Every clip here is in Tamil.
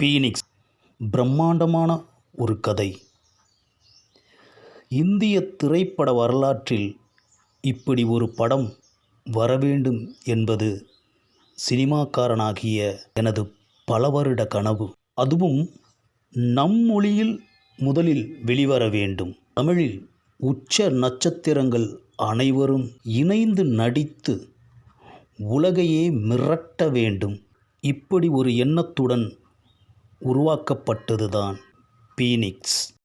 பீனிக்ஸ் பிரம்மாண்டமான ஒரு கதை. இந்திய திரைப்பட வரலாற்றில் இப்படி ஒரு படம் வரவேண்டும் என்பது சினிமாக்காரனாகிய எனது பல வருட கனவு. அதுவும் நம் மொழியில் முதலில் வெளிவர வேண்டும். தமிழில் உச்ச நட்சத்திரங்கள் அனைவரும் இணைந்து நடித்து உலகையே மிரட்ட வேண்டும். இப்படி ஒரு எண்ணத்துடன் உருவாக்கப்பட்டதுதான் பீனிக்ஸ்.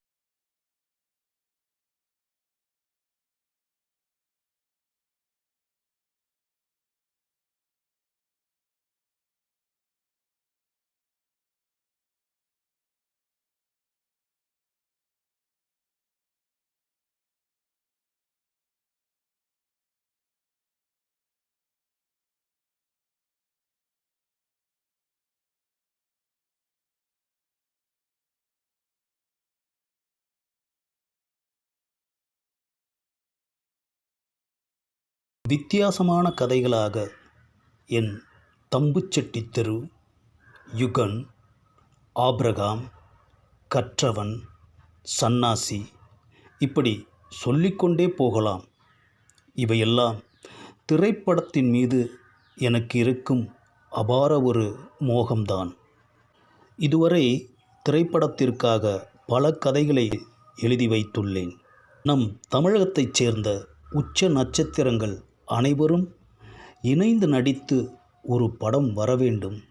வித்தியாசமான கதைகளாக என் தம்புச்செட்டி தெரு யுகன் ஆப்ரகாம் கற்றவன் சன்னாசி இப்படி சொல்லிக்கொண்டே போகலாம். இவையெல்லாம் திரைப்படத்தின் மீது எனக்கு இருக்கும் அபார ஒரு மோகம்தான். இதுவரை திரைப்படத்திற்காக பல கதைகளை எழுதி வைத்துள்ளேன். நம் தமிழகத்தைச் சேர்ந்த உச்ச நட்சத்திரங்கள் அனைவரும் இணைந்து நடித்து ஒரு படம் வர வேண்டும்.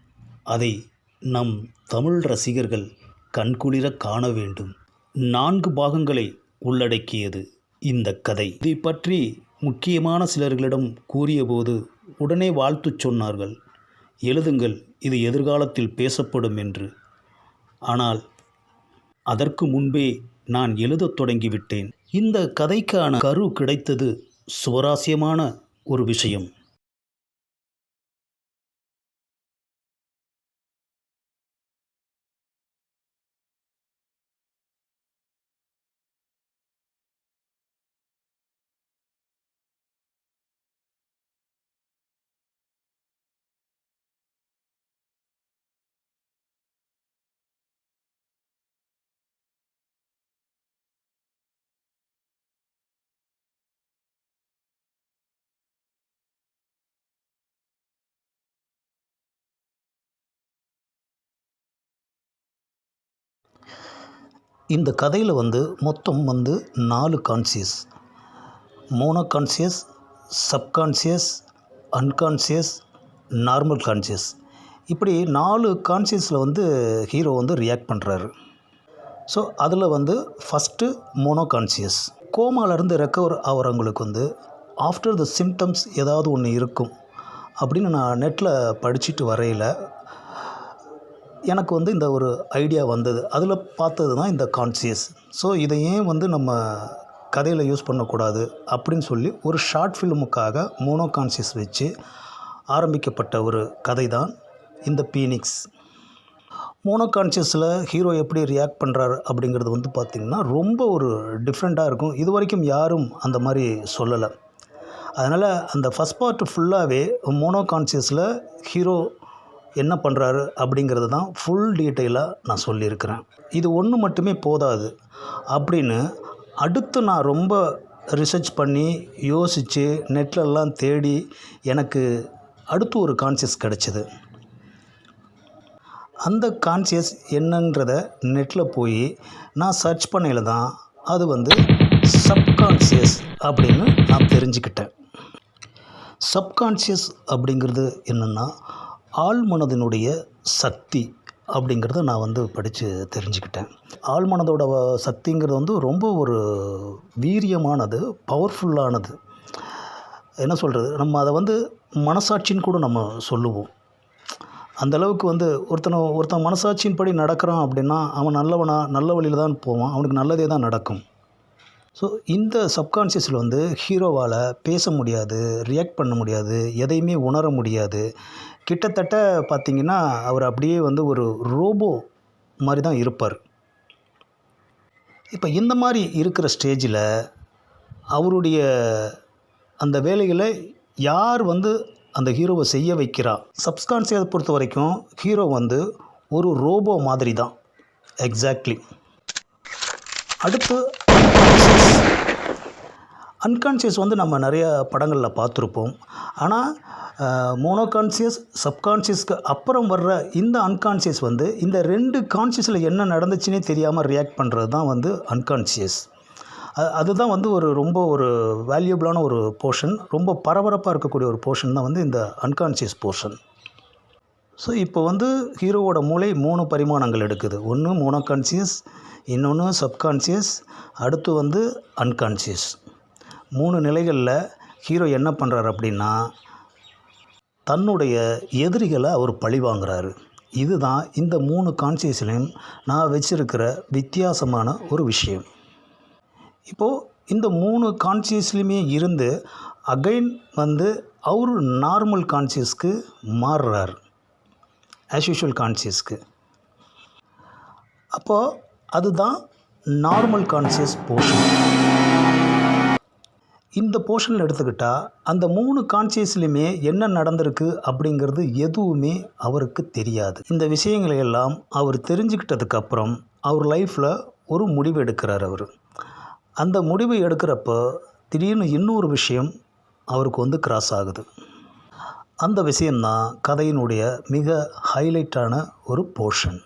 அதை நம் தமிழ் ரசிகர்கள் கண்குளிர காண வேண்டும். நான்கு பாகங்களை உள்ளடக்கியது இந்த கதை. இதை பற்றி முக்கியமான சிலர்களிடம் கூறியபோது உடனே வாழ்த்துச் சொன்னார்கள். எழுதுங்கள் இது எதிர்காலத்தில் பேசப்படும் என்று. ஆனால் அதற்கு முன்பே நான் எழுதத் தொடங்கிவிட்டேன். இந்த கதைக்கான கரு கிடைத்தது சுவாரஸ்யமான ஒரு விஷயம். இந்த கதையில் வந்து மொத்தம் வந்து நாலு conscious mono conscious subconscious unconscious normal conscious இப்படி நாலு கான்சியஸில் வந்து ஹீரோ வந்து ரியாக்ட் பண்ணுறாரு ஸோ அதில் வந்து ஃபஸ்ட்டு மோனோ கான்சியஸ் கோமாலேருந்து ரெக்கவர் ஆகிறவங்களுக்கு வந்து ஆஃப்டர் த சிம்டம்ஸ் ஏதாவது ஒன்று இருக்கும் அப்படின்னு நான் நெட்டில் படிச்சுட்டு வரையில் எனக்கு வந்து இந்த ஒரு ஐடியா வந்தது. அதில் பார்த்தது தான் இந்த கான்சியஸ் ஸோ இதை ஏன் வந்து நம்ம கதையில் யூஸ் பண்ணக்கூடாது அப்படின்னு சொல்லி ஒரு ஷார்ட் ஃபிலிமுக்காக மோனோ கான்சியஸ் வச்சு ஆரம்பிக்கப்பட்ட ஒரு கதை தான் இந்த பீனிக்ஸ் மோனோ கான்சியஸில் ஹீரோ எப்படி ரியாக்ட் பண்ணுறாரு அப்படிங்கிறது வந்து பார்த்திங்கன்னா ரொம்ப ஒரு டிஃப்ரெண்ட்டாக இருக்கும். இது வரைக்கும் யாரும் அந்த மாதிரி சொல்லலை. அதனால் அந்த ஃபஸ்ட் பார்ட் ஃபுல்லாகவே மோனோ கான்சியஸில் ஹீரோ என்ன பண்ணுறாரு அப்படிங்கிறது தான் ஃபுல் டீட்டெயிலாக நான் சொல்லியிருக்கிறேன். இது ஒன்று மட்டுமே போதாது. அப்படின்னு அடுத்து நான் ரொம்ப ரிசர்ச் பண்ணி யோசித்து நெட்லெல்லாம் தேடி எனக்கு அடுத்து ஒரு கான்சியஸ் கிடச்சிது. அந்த கான்சியஸ் என்னன்றத நெட்டில் போய் நான் சர்ச் பண்ணையில் தான் அது வந்து சப்கான்சியஸ் அப்படின்னு நான் தெரிஞ்சுக்கிட்டேன். சப்கான்ஷியஸ் அப்படிங்கிறது என்னென்னா ஆழ்மனதினுடைய சக்தி அப்படிங்கிறத நான் வந்து படித்து தெரிஞ்சுக்கிட்டேன். ஆழ்மனதோட சக்திங்கிறது வந்து ரொம்ப ஒரு வீரியமானது பவர்ஃபுல்லானது என்ன சொல்கிறது நம்ம அதை வந்து மனசாட்சின்னு கூட நம்ம சொல்லுவோம். அந்த அளவுக்கு வந்து ஒருத்தனை ஒருத்தன் மனசாட்சியின்படி நடக்கிறான் அப்படின்னா அவன் நல்லவனா நல்ல வழியில் தான் போவான். அவனுக்கு நல்லதே தான் நடக்கும். ஸோ இந்த சப்கான்ஷியஸில் வந்து ஹீரோவால் பேச முடியாது ரியாக்ட் பண்ண முடியாது எதையுமே உணர முடியாது. கிட்டத்தட்ட பார்த்திங்கன்னா அவர் அப்படியே வந்து ஒரு ரோபோ மாதிரி தான் இருப்பார். இப்போ இந்த மாதிரி இருக்கிற ஸ்டேஜில் அவருடைய அந்த வேலைகளை யார் வந்து அந்த ஹீரோவை செய்ய வைக்கிறா? சப்ஸ்கான்சியை பொறுத்த வரைக்கும் ஹீரோ வந்து ஒரு ரோபோ மாதிரி தான் எக்ஸாக்ட்லி அடுத்து அன்கான்ஷியஸ் வந்து நம்ம நிறைய படங்களில் பார்த்துருப்போம். ஆனால் மோனோகான்சியஸ் சப்கான்ஷியஸ்க்கு அப்புறம் வர்ற இந்த அன்கான்ஷியஸ் வந்து இந்த ரெண்டு கான்ஷியஸில் என்ன நடந்துச்சுன்னே தெரியாமல் ரியாக்ட் பண்ணுறது தான் வந்து அன்கான்ஷியஸ் அதுதான் வந்து ஒரு ரொம்ப ஒரு வேல்யூபிளான ஒரு போர்ஷன் ரொம்ப பரபரப்பாக இருக்கக்கூடிய ஒரு போர்ஷன் தான் வந்து இந்த அன்கான்ஷியஸ் போர்ஷன் ஸோ இப்போ வந்து ஹீரோவோட மூளை மூணு பரிமாணங்கள் எடுக்குது. ஒன்று மோனோகான்சியஸ் இன்னொன்று சப்கான்ஷியஸ் அடுத்து வந்து அன்கான்ஷியஸ் மூணு நிலைகளில் ஹீரோ என்ன பண்ணுறாரு அப்படின்னா தன்னுடைய எதிரிகளை அவர் பழி வாங்குறாரு. இதுதான் இந்த மூணு கான்சியஸ்லையும் நான் வச்சுருக்கிற வித்தியாசமான ஒரு விஷயம். இப்போது இந்த மூணு கான்சியஸ்லையுமே இருந்து அகைன் வந்து அவர் நார்மல் கான்சியஸ்க்கு மாறுறார். ஆஸ் யூஷுவல் கான்சியஸ்க்கு அப்போது அதுதான் நார்மல் கான்சியஸ் போர்ஷன். இந்த போர்ஷனில் எடுத்துக்கிட்டால் அந்த மூணு கான்சியஸ்லையுமே என்ன நடந்திருக்கு அப்படிங்கிறது எதுவுமே அவருக்கு தெரியாது. இந்த விஷயங்களை எல்லாம் அவர் தெரிஞ்சுக்கிட்டதுக்கப்புறம் அவர் லைஃப்பில் ஒரு முடிவு எடுக்கிறார் அவர். அந்த முடிவு எடுக்கிறப்போ திடீர்னு இன்னொரு விஷயம் அவருக்கு வந்து கிராஸ் ஆகுது. அந்த விஷயம்தான் கதையினுடைய மிக ஹைலைட்டான ஒரு போர்ஷன்